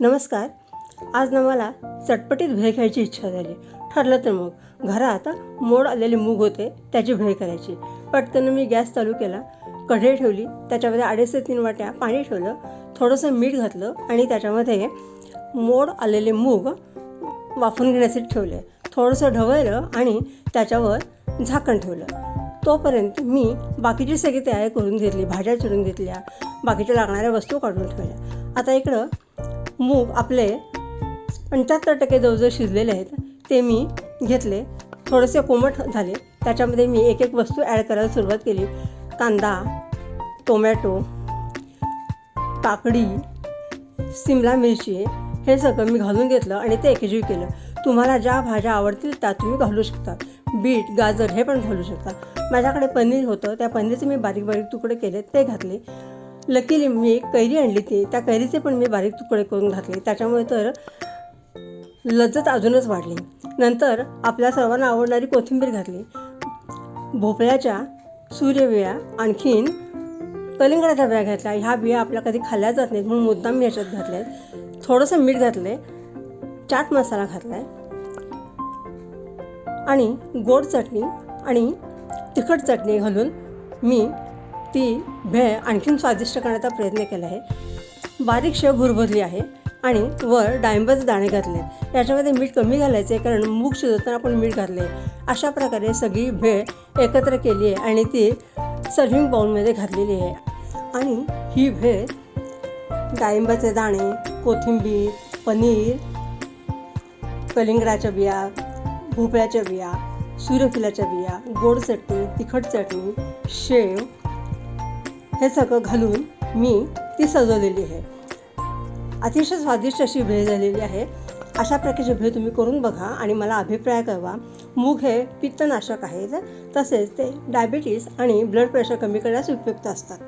नमस्कार. आज ना मला चटपटीत भेळ घ्यायची इच्छा झाली. ठरलं तर मग. घरात मोड आलेले मूग होते त्याची भेळ करायची. पटकन मी गॅस चालू केला. कढई ठेवली. त्याच्यामध्ये अडीच ते तीन वाट्या पाणी ठेवलं. थोडंसं मीठ घातलं आणि त्याच्यामध्ये मोड आलेले मूग वाफून घेण्यासाठी ठेवले. थोडंसं ढवळलं आणि त्याच्यावर झाकण ठेवलं. तोपर्यंत मी बाकीची सगळी तयारी करून घेतली. भाज्या चिरून घेतल्या. बाकीच्या लागणाऱ्या वस्तू काढून ठेवल्या. आता इकडं मूग आपले पंच्याहत्तर टक्के जवळजवळ शिजलेले आहेत ते मी घेतले. थोडेसे कोमट झाले. त्याच्यामध्ये मी एक एक वस्तू ॲड करायला सुरुवात केली. कांदा टोमॅटो काकडी सिमला मिरची हे सगळं मी घालून घेतलं आणि ते एकजीव केलं. तुम्हाला ज्या भाज्या आवडतील त्या तुम्ही घालू शकता. बीट गाजर हे पण घालू शकता. माझ्याकडे पनीर होतं. त्या पनीरचे मी बारीक बारीक तुकडे केले. ते घातले. लकीली मी एक कैरी आणली ती. त्या कैरीचे पण मी बारीक तुकडे करून घातले. त्याच्यामुळे तर लज्जत अजूनच वाढली. नंतर आपल्या सर्वांना आवडणारी कोथिंबीर घातली. भोपळ्याच्या सूर्यबिया आणखीन कलिंगडाच्या बिया घातल्या. ह्या बिया आपल्या कधी खाल्ल्या जात नाहीत म्हणून मुद्दाम मी याच्यात घातल्या. आहेत थोडंसं मीठ घातलं आहे चाट मसाला घातला आहे आणि गोड चटणी आणि तिखट चटणी घालून मी ती भेळ आणखीन स्वादिष्ट करण्याचा प्रयत्न केला आहे. बारीक शेव भुरभरली आहे आणि वर डाळिंबाचे दाणे घातले. याच्यामध्ये मीठ कमी घालायचं आहे कारण मूग शिजवताना आपण मीठ घातले. अशा प्रकारे सगळी भेळ एकत्र केली आहे आणि ती सर्व्हिंग बाउलमध्ये घातलेली आहे. आणि ही भेळ डाळिंबाचे दाणे कोथिंबीर पनीर कलिंगडाच्या बिया भोपळ्याच्या बिया सूर्यफुलाच्या बिया गोड चटणी तिखट चटणी शेव हे सगळं घालून मी ती सजवलेली आहे. अतिशय स्वादिष्ट अशी भेळ झालेली आहे. अशा प्रकारची भेळ तुम्ही करून बघा आणि मला अभिप्राय कळवा. मूग हे पित्तनाशक आहेत. तसेच ते डायबिटीस आणि ब्लड प्रेशर कमी करण्यास उपयुक्त असतात.